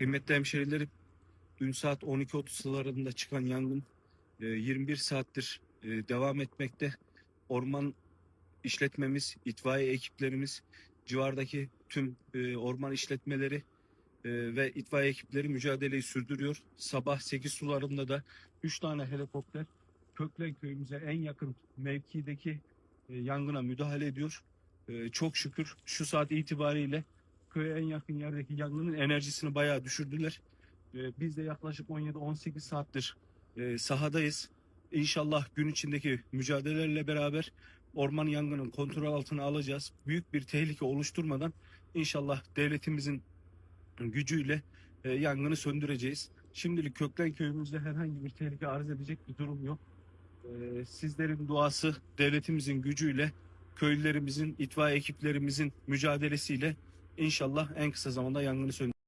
Kıymetli hemşerilerim, dün saat 12.30 sıralarında çıkan yangın e, 21 saattir e, devam etmekte. Orman işletmemiz, itfaiye ekiplerimiz, civardaki tüm e, orman işletmeleri e, ve itfaiye ekipleri mücadeleyi sürdürüyor. Sabah 8 sularında da 3 tane helikopter Köklen köyümüze en yakın mevkideki e, yangına müdahale ediyor. E, çok şükür şu saat itibariyle köye en yakın yerdeki yangının enerjisini bayağı düşürdüler. E, biz de yaklaşık 17-18 saattir e, sahadayız. İnşallah gün içindeki mücadelelerle beraber orman yangının kontrol altına alacağız. Büyük bir tehlike oluşturmadan inşallah devletimizin gücüyle e, yangını söndüreceğiz. Şimdilik Köklen köyümüzde herhangi bir tehlike arz edecek bir durum yok. E, sizlerin duası devletimizin gücüyle köylülerimizin, itfaiye ekiplerimizin mücadelesiyle inşallah en kısa zamanda yangını söndüreceğiz.